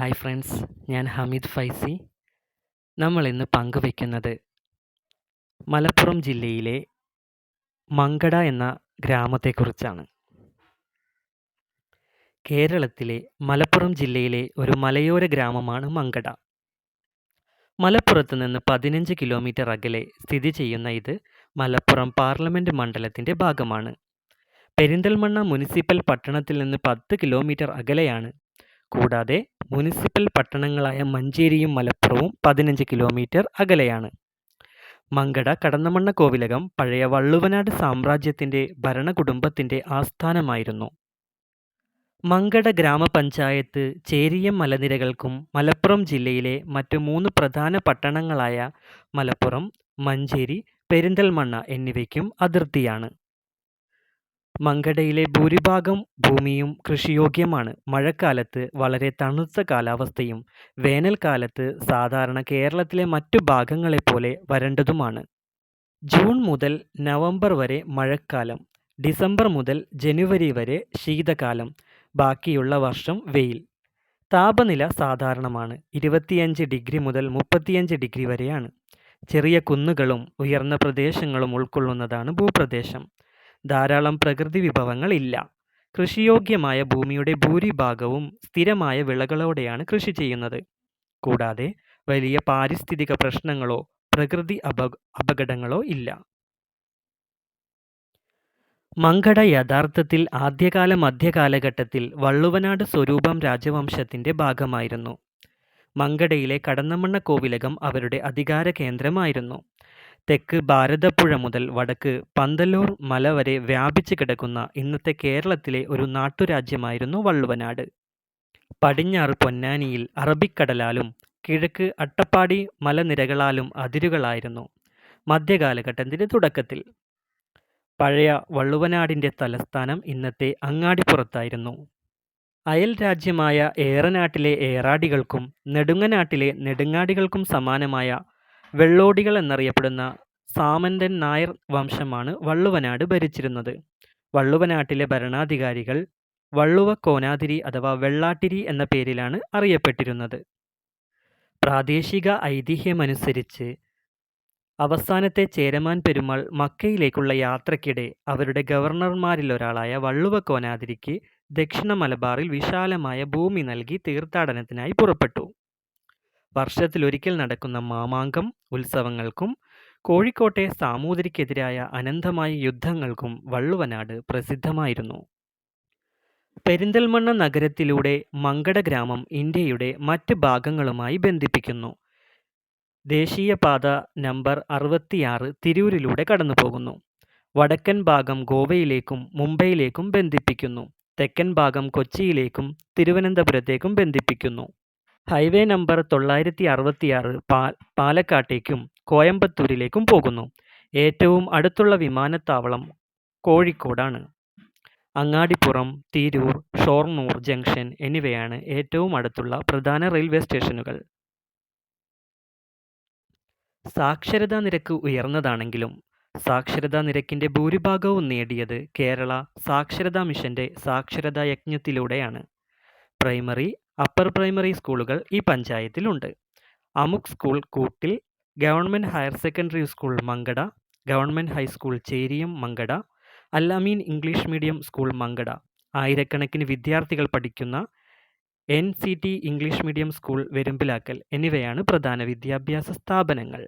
Hi friends ഞാൻ ഹമീദ് ഫൈസി. നമ്മൾ ഇന്ന് പങ്കുവയ്ക്കുന്നത് മലപ്പുറം ജില്ലയിലെ മങ്കട എന്ന ഗ്രാമത്തെക്കുറിച്ചാണ്. കേരളത്തിലെ മലപ്പുറം ജില്ലയിലെ ഒരു മലയോര ഗ്രാമമാണ് മങ്കട. മലപ്പുറത്ത് നിന്ന് പതിനഞ്ച് കിലോമീറ്റർ അകലെ സ്ഥിതി ചെയ്യുന്ന ഇത് മലപ്പുറം പാർലമെന്റ് മണ്ഡലത്തിന്റെ ഭാഗമാണ്. പെരിന്തൽമണ്ണ മുനിസിപ്പൽ പട്ടണത്തിൽ നിന്ന് പത്ത് കിലോമീറ്റർ അകലെയാണ് കൂടാതെ മുനിസിപ്പൽ പട്ടണങ്ങളായ മഞ്ചേരിയും മലപ്പുറവും പതിനഞ്ച് കിലോമീറ്റർ അകലെയാണ്. മങ്കട കടന്നമണ്ണ കോവിലകം പഴയ വള്ളുവനാട് സാമ്രാജ്യത്തിന്റെ ഭരണകുടുംബത്തിന്റെ ആസ്ഥാനമായിരുന്നു. മങ്കട ഗ്രാമപഞ്ചായത്ത് ചേരിയം മലനിരകൾക്കും മലപ്പുറം ജില്ലയിലെ മറ്റു മൂന്ന് പ്രധാന പട്ടണങ്ങളായ മലപ്പുറം മഞ്ചേരി പെരിന്തൽമണ്ണ എന്നിവയ്ക്കും അതിർത്തിയാണ്. മങ്കടയിലെ ഭൂരിഭാഗം ഭൂമിയും കൃഷിയോഗ്യമാണ്. മഴക്കാലത്ത് വളരെ തണുത്ത കാലാവസ്ഥയും വേനൽക്കാലത്ത് സാധാരണ കേരളത്തിലെ മറ്റു ഭാഗങ്ങളെപ്പോലെ വരണ്ടതുമാണ്. ജൂൺ മുതൽ നവംബർ വരെ മഴക്കാലം ഡിസംബർ മുതൽ ജനുവരി വരെ ശീതകാലം ബാക്കിയുള്ള വർഷം വെയിൽ. താപനില സാധാരണമാണ് ഇരുപത്തിയഞ്ച് ഡിഗ്രി മുതൽ മുപ്പത്തിയഞ്ച് ഡിഗ്രി വരെയാണ്. ചെറിയ കുന്നുകളും ഉയർന്ന പ്രദേശങ്ങളും ഉൾക്കൊള്ളുന്നതാണ് ഭൂപ്രദേശം. ധാരാളം പ്രകൃതി വിഭവങ്ങളില്ല. കൃഷിയോഗ്യമായ ഭൂമിയുടെ ഭൂരിഭാഗവും സ്ഥിരമായ വിളകളോടെയാണ് കൃഷി ചെയ്യുന്നത്. കൂടാതെ വലിയ പാരിസ്ഥിതിക പ്രശ്നങ്ങളോ പ്രകൃതി അപ അപകടങ്ങളോ ഇല്ല. മങ്കട യഥാർത്ഥത്തിൽ ആദ്യകാല മധ്യകാലഘട്ടത്തിൽ വള്ളുവനാട് സ്വരൂപം രാജവംശത്തിന്റെ ഭാഗമായിരുന്നു. മങ്കടയിലെ കടന്നമണ്ണ കോവിലകം അവരുടെ അധികാര കേന്ദ്രമായിരുന്നു തെക്ക് ഭാരതപ്പുഴ മുതൽ വടക്ക് പന്തല്ലൂർ മല വരെ വ്യാപിച്ചു കിടക്കുന്ന ഇന്നത്തെ കേരളത്തിലെ ഒരു നാട്ടുരാജ്യമായിരുന്നു വള്ളുവനാട്. പടിഞ്ഞാറ് പൊന്നാനിയിൽ അറബിക്കടലാലും കിഴക്ക് അട്ടപ്പാടി മലനിരകളാലും അതിരുകളായിരുന്നു മധ്യകാലഘട്ടത്തിന്റെ തുടക്കത്തിൽ. പഴയ വള്ളുവനാടിന്റെ തലസ്ഥാനം ഇന്നത്തെ അങ്ങാടിപ്പുറത്തായിരുന്നു. അയൽ രാജ്യമായ ഏറനാട്ടിലെ ഏറാടികൾക്കും നെടുങ്ങനാട്ടിലെ നെടുങ്ങാടികൾക്കും സമാനമായ വെള്ളോടികൾ എന്നറിയപ്പെടുന്ന സാമന്തൻ നായർ വംശമാണ് വള്ളുവനാട് ഭരിച്ചിരുന്നത്. വള്ളുവനാട്ടിലെ ഭരണാധികാരികൾ വള്ളുവ കോനാതിരി അഥവാ വെള്ളാട്ടിരി എന്ന പേരിലാണ് അറിയപ്പെട്ടിരുന്നത്. പ്രാദേശിക ഐതിഹ്യമനുസരിച്ച് അവസാനത്തെ ചേരമാൻ പെരുമാൾ മക്കയിലേക്കുള്ള യാത്രക്കിടെ അവരുടെ ഗവർണർമാരിലൊരാളായ വള്ളുവ കോനാതിരിക്ക് ദക്ഷിണ മലബാറിൽ വിശാലമായ ഭൂമി നൽകി തീർത്ഥാടനത്തിനായി പുറപ്പെട്ടു. വർഷത്തിലൊരിക്കൽ നടക്കുന്ന മാമാങ്കം ഉത്സവങ്ങൾക്കും കോഴിക്കോട്ടെ സാമൂതിരിക്കെതിരായ അനന്തമായ യുദ്ധങ്ങൾക്കും വള്ളുവനാട് പ്രസിദ്ധമായിരുന്നു. പെരിന്തൽമണ്ണ നഗരത്തിലൂടെ മങ്കട ഗ്രാമം ഇന്ത്യയുടെ മറ്റ് ഭാഗങ്ങളുമായി ബന്ധിപ്പിക്കുന്നു. ദേശീയപാത നമ്പർ അറുപത്തിയാറ് തിരൂരിലൂടെ കടന്നുപോകുന്നു. വടക്കൻ ഭാഗം ഗോവയിലേക്കും മുംബൈയിലേക്കും ബന്ധിപ്പിക്കുന്നു. തെക്കൻ ഭാഗം കൊച്ചിയിലേക്കും തിരുവനന്തപുരത്തേക്കും ബന്ധിപ്പിക്കുന്നു. ഹൈവേ നമ്പർ തൊള്ളായിരത്തി അറുപത്തിയാറ് പാലക്കാട്ടേക്കും കോയമ്പത്തൂരിലേക്കും പോകുന്നു. ഏറ്റവും അടുത്തുള്ള വിമാനത്താവളം കോഴിക്കോടാണ്. അങ്ങാടിപ്പുറം തിരൂർ ഷോർണൂർ ജംഗ്ഷൻ എന്നിവയാണ് ഏറ്റവും അടുത്തുള്ള പ്രധാന റെയിൽവേ സ്റ്റേഷനുകൾ. സാക്ഷരതാ നിരക്ക് ഉയർന്നതാണെങ്കിലും സാക്ഷരതാ നിരക്കിന്റെ ഭൂരിഭാഗവും നേടിയത് കേരള സാക്ഷരതാ മിഷന്റെ സാക്ഷരതാ യജ്ഞത്തിലൂടെയാണ്. പ്രൈമറി അപ്പർ പ്രൈമറി സ്കൂളുകൾ ഈ പഞ്ചായത്തിലുണ്ട്. അമുക് സ്കൂൾ കൂട്ടിൽ government higher secondary school Mankada government high school Cheriyam Mankada അല്ലാമീൻ English medium school Mankada. ആയിരക്കണക്കിന് വിദ്യാർത്ഥികൾ പഠിക്കുന്ന N C T English medium school Verumbilakkal എന്നിവയാണ് പ്രധാന വിദ്യാഭ്യാസ സ്ഥാപനങ്ങൾ.